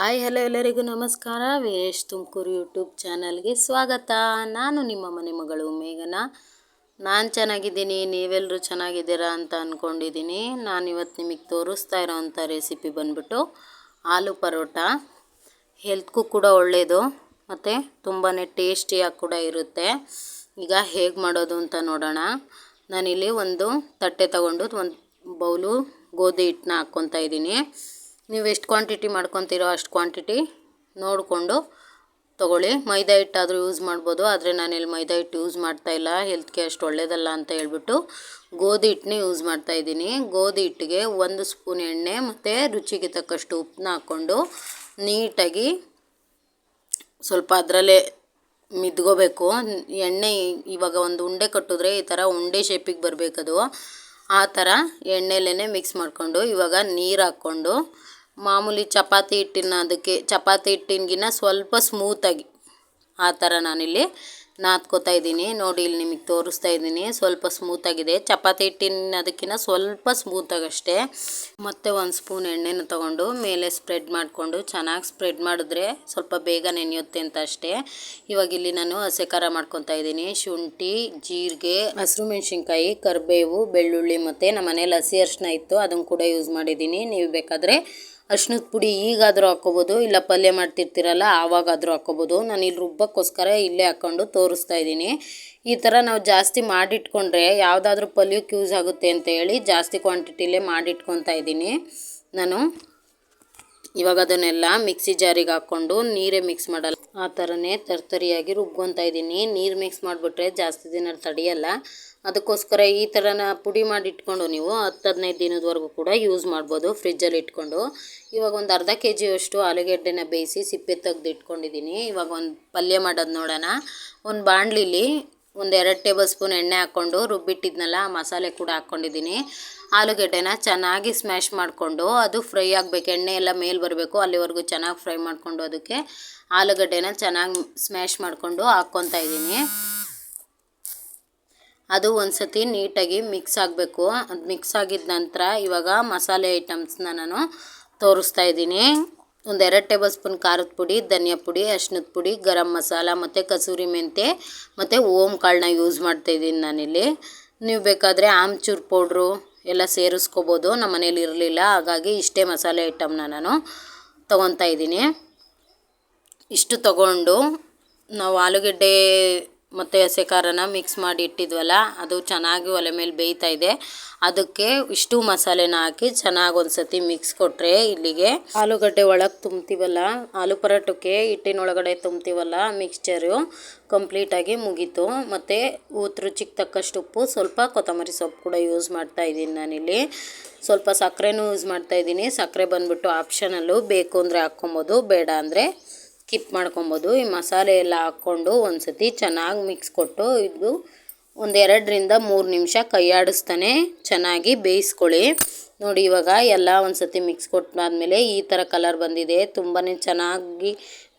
Hi, hello ಎಲ್ಲರಿಗೂ ನಮಸ್ಕಾರ. ವೇಶ್ Tumakuru YouTube ಚಾನಲ್ಗೆ ಸ್ವಾಗತ. ನಾನು ನಿಮ್ಮ ಮನೆ ಮಗಳು ಮೇಘನ. ನಾನು ಚೆನ್ನಾಗಿದ್ದೀನಿ ನೀವೆಲ್ಲರೂ ಚೆನ್ನಾಗಿದ್ದೀರಾ ಅಂತ ಅಂದ್ಕೊಂಡಿದ್ದೀನಿ ನಾನು ಇವತ್ತು ನಿಮಗೆ ತೋರಿಸ್ತಾ ಇರೋವಂಥ ರೆಸಿಪಿ ಬಂದ್ಬಿಟ್ಟು ಆಲೂ ಪರೋಟ. ಹೆಲ್ತ್ಗೂ ಕೂಡ ಒಳ್ಳೆಯದು ಮತ್ತು ತುಂಬಾ ಟೇಸ್ಟಿಯಾಗಿ ಕೂಡ ಇರುತ್ತೆ. ಈಗ ಹೇಗೆ ಮಾಡೋದು ಅಂತ ನೋಡೋಣ. ನಾನಿಲ್ಲಿ ಒಂದು ತಟ್ಟೆ ತಗೊಂಡು ಒಂದು ಬೌಲು ಗೋಧಿ ಹಿಟ್ಟನ್ನ ಹಾಕ್ಕೊತಾ ಇದ್ದೀನಿ. ನೀವು ಎಷ್ಟು ಕ್ವಾಂಟಿಟಿ ಮಾಡ್ಕೊತೀರೋ ಅಷ್ಟು ಕ್ವಾಂಟಿಟಿ ನೋಡಿಕೊಂಡು ತೊಗೊಳ್ಳಿ. ಮೈದಾ ಹಿಟ್ಟಾದರೂ ಯೂಸ್ ಮಾಡ್ಬೋದು, ಆದರೆ ಇಲ್ಲಿ ಮೈದಾ ಹಿಟ್ಟು ಯೂಸ್ ಮಾಡ್ತಾ ಇಲ್ಲ. ಹೆಲ್ತ್ಗೆ ಅಷ್ಟು ಒಳ್ಳೆಯದಲ್ಲ ಅಂತ ಹೇಳ್ಬಿಟ್ಟು ಗೋಧಿ ಹಿಟ್ಟನ್ನೇ ಯೂಸ್ ಮಾಡ್ತಾ ಇದ್ದೀನಿ. ಗೋಧಿ ಹಿಟ್ಟಿಗೆ ಒಂದು ಸ್ಪೂನ್ ಎಣ್ಣೆ ಮತ್ತು ರುಚಿಗೆ ತಕ್ಕಷ್ಟು ಉಪ್ಪನ್ನ ಹಾಕ್ಕೊಂಡು ನೀಟಾಗಿ ಸ್ವಲ್ಪ ಅದರಲ್ಲೇ ಮಿದ್ಕೋಬೇಕು. ಎಣ್ಣೆ ಇವಾಗ ಒಂದು ಉಂಡೆ ಕಟ್ಟಿದ್ರೆ ಈ ಥರ ಉಂಡೆ ಶೇಪಿಗೆ ಬರಬೇಕದು. ಆ ಥರ ಎಣ್ಣೆಲೇ ಮಿಕ್ಸ್ ಮಾಡಿಕೊಂಡು ಇವಾಗ ನೀರು ಹಾಕ್ಕೊಂಡು ಮಾಮೂಲಿ ಚಪಾತಿ ಹಿಟ್ಟಿನ ಅದಕ್ಕೆ, ಚಪಾತಿ ಹಿಟ್ಟಿನ್ಗಿನ್ನ ಸ್ವಲ್ಪ ಸ್ಮೂತಾಗಿ ಆ ಥರ ನಾನಿಲ್ಲಿ ನಾದ್ಕೋತಾ ಇದ್ದೀನಿ. ನೋಡಿ ಇಲ್ಲಿ ನಿಮಗೆ ತೋರಿಸ್ತಾ ಇದ್ದೀನಿ. ಸ್ವಲ್ಪ ಸ್ಮೂತಾಗಿದೆ ಚಪಾತಿ ಹಿಟ್ಟಿನ ಅದಕ್ಕಿಂತ ಸ್ವಲ್ಪ ಸ್ಮೂತಾಗಷ್ಟೇ ಮತ್ತು ಒಂದು ಸ್ಪೂನ್ ಎಣ್ಣೆನ ತೊಗೊಂಡು ಮೇಲೆ ಸ್ಪ್ರೆಡ್ ಮಾಡಿಕೊಂಡು ಚೆನ್ನಾಗಿ ಸ್ಪ್ರೆಡ್ ಮಾಡಿದ್ರೆ ಸ್ವಲ್ಪ ಬೇಗ ನೆನೆಯುತ್ತೆ ಅಂತ ಅಷ್ಟೇ. ಇವಾಗ ಇಲ್ಲಿ ನಾನು ಹಸೆ ಖಾರ ಮಾಡ್ಕೊತಾ ಇದ್ದೀನಿ. ಶುಂಠಿ, ಜೀರಿಗೆ, ಹಸಿರು ಮೆಣಸಿನ್ಕಾಯಿ, ಕರಿಬೇವು, ಬೆಳ್ಳುಳ್ಳಿ ಮತ್ತು ನಮ್ಮ ಮನೇಲಿ ಹಸಿ ಅರಿಶಿನ ಇತ್ತು. ಅದನ್ನು ಕೂಡ ಯೂಸ್ ಮಾಡಿದ್ದೀನಿ. ನೀವು ಬೇಕಾದರೆ ಅರ್ಶಿನದ ಪುಡಿ ಈಗಾದರೂ ಹಾಕ್ಕೋಬೋದು, ಇಲ್ಲ ಪಲ್ಯ ಮಾಡ್ತಿರ್ತೀರಲ್ಲ, ಆವಾಗಾದರೂ ಹಾಕ್ಕೋಬೋದು. ನಾನು ಇಲ್ಲಿ ರುಬ್ಬಕ್ಕೋಸ್ಕರ ಇಲ್ಲೇ ಹಾಕ್ಕೊಂಡು ತೋರಿಸ್ತಾ ಇದ್ದೀನಿ. ಈ ಥರ ನಾವು ಜಾಸ್ತಿ ಮಾಡಿಟ್ಕೊಂಡ್ರೆ ಯಾವುದಾದ್ರೂ ಪಲ್ಯಕ್ಕೆ ಯೂಸ್ ಆಗುತ್ತೆ ಅಂತ ಹೇಳಿ ಜಾಸ್ತಿ ಕ್ವಾಂಟಿಟಿಲೇ ಮಾಡಿಟ್ಕೊತಾ ಇದ್ದೀನಿ ನಾನು. ಇವಾಗ ಅದನ್ನೆಲ್ಲ ಮಿಕ್ಸಿ ಜಾರಿಗೆ ಹಾಕ್ಕೊಂಡು ನೀರೇ ಮಿಕ್ಸ್ ಮಾಡಲ್ಲ. ಆ ಥರನೇ ತರ್ತರಿಯಾಗಿ ರುಬ್ಕೊತಾ ಇದ್ದೀನಿ. ನೀರು ಮಿಕ್ಸ್ ಮಾಡಿಬಿಟ್ರೆ ಜಾಸ್ತಿ ದಿನ ತಡೆಯಲ್ಲ. ಅದಕ್ಕೋಸ್ಕರ ಈ ಥರನ ಪುಡಿ ಮಾಡಿ ಇಟ್ಕೊಂಡು ನೀವು ಹತ್ತು ಹದಿನೈದು ದಿನದವರೆಗೂ ಕೂಡ ಯೂಸ್ ಮಾಡ್ಬೋದು ಫ್ರಿಜ್ಜಲ್ಲಿ ಇಟ್ಕೊಂಡು. ಇವಾಗ ಒಂದು ಅರ್ಧ ಕೆ ಜಿಯಷ್ಟು ಆಲೂಗೆಡ್ಡೆನ ಬೇಯಿಸಿ ಸಿಪ್ಪೆ ತೆಗೆದು ಇಟ್ಕೊಂಡಿದ್ದೀನಿ. ಇವಾಗ ಒಂದು ಪಲ್ಯ ಮಾಡೋದು ನೋಡೋಣ. ಒಂದು ಬಾಣಲಿಲಿ ಒಂದು ಎರಡು ಟೇಬಲ್ ಸ್ಪೂನ್ ಎಣ್ಣೆ ಹಾಕ್ಕೊಂಡು ರುಬ್ಬಿಟ್ಟಿದ್ನಲ್ಲ ಮಸಾಲೆ ಕೂಡ ಹಾಕ್ಕೊಂಡಿದ್ದೀನಿ. ಆಲೂಗೆಡ್ಡೆನ ಚೆನ್ನಾಗಿ ಸ್ಮ್ಯಾಶ್ ಮಾಡಿಕೊಂಡು ಅದು ಫ್ರೈ ಆಗಬೇಕು. ಎಣ್ಣೆ ಎಲ್ಲ ಮೇಲೆ ಬರಬೇಕು, ಅಲ್ಲಿವರೆಗೂ ಚೆನ್ನಾಗಿ ಫ್ರೈ ಮಾಡಿಕೊಂಡು ಅದಕ್ಕೆ ಆಲೂಗಡ್ಡೆನ ಚೆನ್ನಾಗಿ ಸ್ಮ್ಯಾಶ್ ಮಾಡಿಕೊಂಡು ಹಾಕ್ಕೊತಾ ಇದ್ದೀನಿ. ಅದು ಒಂದು ಸತಿ ನೀಟಾಗಿ ಮಿಕ್ಸ್ ಆಗಬೇಕು. ಅದು ಮಿಕ್ಸ್ ಆಗಿದ ನಂತರ ಇವಾಗ ಮಸಾಲೆ ಐಟಮ್ಸ್ನ ನಾನು ತೋರಿಸ್ತಾ ಇದ್ದೀನಿ. ಒಂದು ಎರಡು ಟೇಬಲ್ ಸ್ಪೂನ್ ಖಾರದ ಪುಡಿ, ಧನಿಯಾ ಪುಡಿ ಅರ್ಶಿನದ ಪುಡಿ, ಗರಂ ಮಸಾಲ ಮತ್ತು ಕಸೂರಿ ಮೆಂತೆ ಮತ್ತು ಓಮ್ ಕಾಳನ್ನ ಯೂಸ್ ಮಾಡ್ತಾಯಿದ್ದೀನಿ ನಾನಿಲ್ಲಿ. ನೀವು ಬೇಕಾದರೆ ಆಮ್ಚೂರ್ ಪೌಡ್ರು ಎಲ್ಲ ಸೇರಿಸ್ಕೋಬೋದು, ನಮ್ಮ ಮನೇಲಿ ಇರಲಿಲ್ಲ. ಹಾಗಾಗಿ ಇಷ್ಟೇ ಮಸಾಲೆ ಐಟಮ್ನ ನಾನು ತೊಗೊತಾ ಇದ್ದೀನಿ. ಇಷ್ಟು ತಗೊಂಡು ನಾವು ಆಲೂಗೆಡ್ಡೆ ಮತ್ತು ಹಸೆ ಖಾರನ ಮಿಕ್ಸ್ ಮಾಡಿ ಇಟ್ಟಿದ್ವಲ್ಲ, ಅದು ಚೆನ್ನಾಗಿ ಒಲೆ ಮೇಲೆ ಬೇಯ್ತಾ ಇದೆ. ಅದಕ್ಕೆ ಇಷ್ಟು ಮಸಾಲೆನ ಹಾಕಿ ಚೆನ್ನಾಗಿ ಒಂದು ಸತಿ ಮಿಕ್ಸ್ ಕೊಟ್ಟರೆ ಇಲ್ಲಿಗೆ ಆಲೂಗಡ್ಡೆ ಒಳಗೆ ತುಂಬ್ತೀವಲ್ಲ, ಆಲೂ ಪರೋಟಕ್ಕೆ ಹಿಟ್ಟಿನೊಳಗಡೆ ತುಂಬ್ತೀವಲ್ಲ ಮಿಕ್ಸ್ಚರು ಕಂಪ್ಲೀಟಾಗಿ ಮುಗೀತು. ಮತ್ತು ಊತ್ ರುಚಿಗೆ ತಕ್ಕಷ್ಟು ಉಪ್ಪು, ಸ್ವಲ್ಪ ಕೊತ್ತಂಬರಿ ಸೊಪ್ಪು ಕೂಡ ಯೂಸ್ ಮಾಡ್ತಾ ಇದ್ದೀನಿ ನಾನಿಲ್ಲಿ. ಸ್ವಲ್ಪ ಸಕ್ಕರೆನೂ ಯೂಸ್ ಮಾಡ್ತಾ ಇದ್ದೀನಿ. ಸಕ್ಕರೆ ಬಂದುಬಿಟ್ಟು ಆಪ್ಷನಲ್ಲು ಬೇಕು ಅಂದರೆ ಹಾಕ್ಕೊಬೋದು, ಬೇಡ ಅಂದರೆ ಸ್ಕಿಪ್ ಮಾಡ್ಕೊಬೋದು. ಈ ಮಸಾಲೆ ಎಲ್ಲ ಹಾಕ್ಕೊಂಡು ಒಂದು ಸತಿ ಚೆನ್ನಾಗಿ ಮಿಕ್ಸ್ ಕೊಟ್ಟು ಇದು ಒಂದು ಎರಡರಿಂದ ಮೂರು ನಿಮಿಷ ಕೈಯಾಡಿಸ್ತಾನೆ. ಚೆನ್ನಾಗಿ ಬೇಯಿಸ್ಕೊಳ್ಳಿ. ನೋಡಿ, ಇವಾಗ ಎಲ್ಲ ಒಂದು ಸತಿ ಮಿಕ್ಸ್ ಕೊಟ್ಟಾದಮೇಲೆ ಈ ಥರ ಕಲರ್ ಬಂದಿದೆ. ತುಂಬಾ ಚೆನ್ನಾಗಿ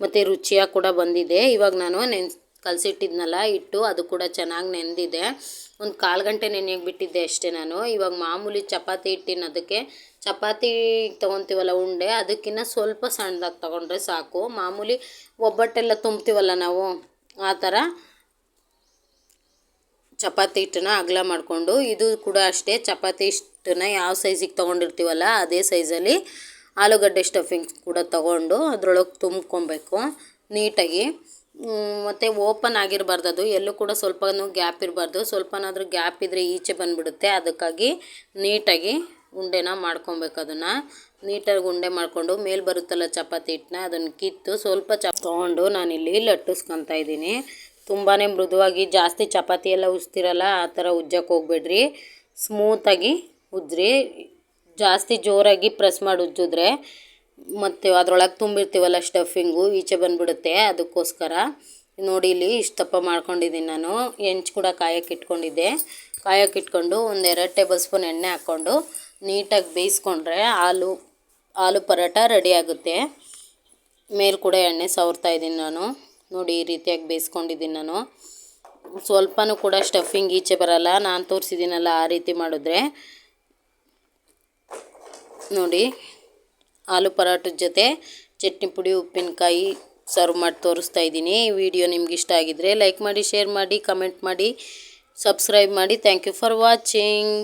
ಮತ್ತು ರುಚಿಯಾಗಿ ಕೂಡ ಬಂದಿದೆ. ಇವಾಗ ನಾನು ನೆನ್ ಕಲಸಿಟ್ಟಿದ್ನಲ್ಲ ಇಟ್ಟು ಅದು ಕೂಡ ಚೆನ್ನಾಗಿ ನೆಂದಿದೆ. ಒಂದು ಕಾಲು ಗಂಟೆ ನೆನೆಯೋಕೆ ಬಿಟ್ಟಿದ್ದೆ ಅಷ್ಟೇ ನಾನು. ಇವಾಗ ಮಾಮೂಲಿ ಚಪಾತಿ ಹಿಟ್ಟಿನ ಅದಕ್ಕೆ. ಚಪಾತಿ ತೊಗೊತೀವಲ್ಲ ಉಂಡೆ ಅದಕ್ಕಿಂತ ಸ್ವಲ್ಪ ಸಣ್ಣದಾಗಿ ತೊಗೊಂಡ್ರೆ ಸಾಕು. ಮಾಮೂಲಿ ಒಬ್ಬಟ್ಟೆಲ್ಲ ತುಂಬ್ತೀವಲ್ಲ ನಾವು, ಆ ಥರ ಚಪಾತಿ ಹಿಟ್ಟನ್ನ ಅಗಲ ಮಾಡಿಕೊಂಡು, ಇದು ಕೂಡ ಅಷ್ಟೇ. ಚಪಾತಿ ಹಿಟ್ಟನ್ನ ಯಾವ ಸೈಜಿಗೆ ತೊಗೊಂಡಿರ್ತೀವಲ್ಲ, ಅದೇ ಸೈಜಲ್ಲಿ ಆಲೂಗಡ್ಡೆ ಸ್ಟಫಿಂಗ್ ಕೂಡ ತೊಗೊಂಡು ಅದರೊಳಗೆ ತುಂಬ್ಕೊಬೇಕು ನೀಟಾಗಿ. ಮತ್ತು ಓಪನ್ ಆಗಿರಬಾರ್ದು ಅದು. ಎಲ್ಲೂ ಕೂಡ ಸ್ವಲ್ಪನೂ ಗ್ಯಾಪ್ ಇರಬಾರ್ದು. ಸ್ವಲ್ಪನಾದರೂ ಗ್ಯಾಪ್ ಇದ್ದರೆ ಈಚೆ ಬಂದುಬಿಡುತ್ತೆ. ಅದಕ್ಕಾಗಿ ನೀಟಾಗಿ ಉಂಡೆನ ಮಾಡ್ಕೊಬೇಕು ಅದನ್ನು. ನೀಟಾಗಿ ಉಂಡೆ ಮಾಡಿಕೊಂಡು ಮೇಲೆ ಬರುತ್ತಲ್ಲ ಚಪಾತಿ ಹಿಟ್ಟನ್ನ ಅದನ್ನು ಕಿತ್ತು ಸ್ವಲ್ಪ ಚಪ್ ತೊಗೊಂಡು ನಾನಿಲ್ಲಿ ಲಟ್ಟಿಸ್ಕೊತಾ ಇದ್ದೀನಿ. ತುಂಬಾ ಮೃದುವಾಗಿ ಜಾಸ್ತಿ ಚಪಾತಿ ಎಲ್ಲ ಉಜ್ತಿರಲ್ಲ, ಆ ಥರ ಉಜ್ಜಕ್ಕೆ ಹೋಗ್ಬೇಡ್ರಿ. ಸ್ಮೂತಾಗಿ ಉಜ್ಜ್ರಿ ಜಾಸ್ತಿ ಜೋರಾಗಿ ಪ್ರೆಸ್ ಮಾಡಿ ಉಜ್ಜಿದ್ರೆ ಮತ್ತು ಅದರೊಳಗೆ ತುಂಬಿರ್ತೀವಲ್ಲ ಸ್ಟಫಿಂಗು ಈಚೆ ಬಂದುಬಿಡುತ್ತೆ ಅದಕ್ಕೋಸ್ಕರ. ನೋಡಿ ಇಲ್ಲಿ ಇಷ್ಟು ತಪ್ಪ ಮಾಡ್ಕೊಂಡಿದ್ದೀನಿ ನಾನು. ಹೆಂಚು ಕೂಡ ಕಾಯಕ್ಕೆ ಇಟ್ಕೊಂಡಿದ್ದೆ. ಕಾಯಕ್ಕೆ ಇಟ್ಕೊಂಡು ಒಂದು ಎರಡು ಟೇಬಲ್ ಸ್ಪೂನ್ ಎಣ್ಣೆ ಹಾಕ್ಕೊಂಡು ನೀಟಾಗಿ ಬೇಯಿಸ್ಕೊಂಡ್ರೆ ಆಲೂ ಆಲೂ ಪರೋಟ ರೆಡಿ ಆಗುತ್ತೆ. ಮೇಲೆ ಕೂಡ ಎಣ್ಣೆ ಸವರ್ತಾ ಇದ್ದೀನಿ ನಾನು. ನೋಡಿ ಈ ರೀತಿಯಾಗಿ ಬೇಯಿಸ್ಕೊಂಡಿದ್ದೀನಿ ನಾನು. ಸ್ವಲ್ಪನೂ ಕೂಡ ಸ್ಟಫಿಂಗ್ ಈಚೆ ಬರಲ್ಲ. ನಾನು ತೋರಿಸಿದ್ದೀನಲ್ಲ ಆ ರೀತಿ ಮಾಡಿದ್ರೆ. ನೋಡಿ ಆಲೂ ಪರೋಟದ ಜೊತೆ ಚಟ್ನಿ ಪುಡಿ, ಉಪ್ಪಿನಕಾಯಿ ಸರ್ವ್ ಮಾಡಿ ತೋರಿಸ್ತಾ ಇದ್ದೀನಿ. ಈ ವಿಡಿಯೋ ನಿಮ್ಗೆ ಇಷ್ಟ ಆಗಿದ್ರೆ ಲೈಕ್ ಮಾಡಿ ಶೇರ್ ಮಾಡಿ ಕಮೆಂಟ್ ಮಾಡಿ ಸಬ್ಸ್ಕ್ರೈಬ್ ಮಾಡಿ. Thank you for watching